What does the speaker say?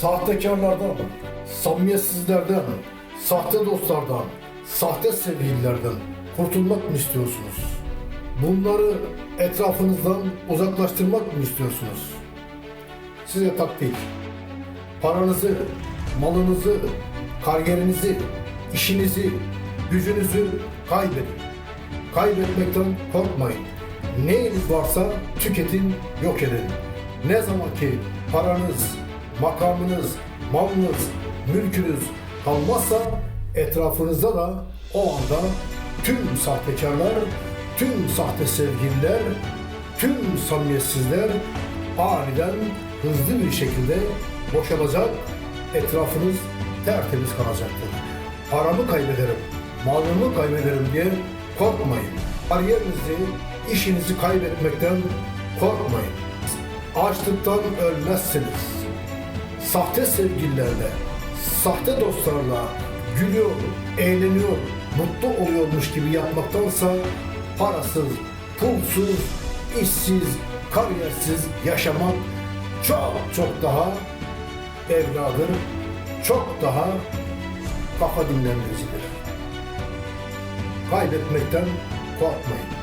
sahtekarlardan, samimiyetsizlerden, sahte dostlardan, sahte sevgililerden kurtulmak mı istiyorsunuz? Bunları etrafınızdan uzaklaştırmak mı istiyorsunuz? Size taktik. Paranızı, malınızı, kariyerinizi, işinizi, gücünüzü kaybedin. Kaybetmekten korkmayın. Neyiniz varsa tüketin, yok edin. Ne zaman ki paranız, makamınız, malınız, mülkünüz kalmazsa etrafınızda da o anda tüm sahtekarlar, tüm sahte sevgililer, tüm samimiyetsizler aniden hızlı bir şekilde boşalacak, etrafınız tertemiz kalacaktır. Paramı kaybederim, malımı kaybederim diye korkmayın. Kariyerinizi, işinizi kaybetmekten korkmayın. Açlıktan ölmezsiniz. Sahte sevgililerle, sahte dostlarla gülüyor, eğleniyor, mutlu oluyormuş gibi yapmaktansa parasız, pulsuz, işsiz, kariyersiz yaşamak çok çok daha evladır, çok daha kafa dinlendiricidir. Kaybetmekten korkmayın.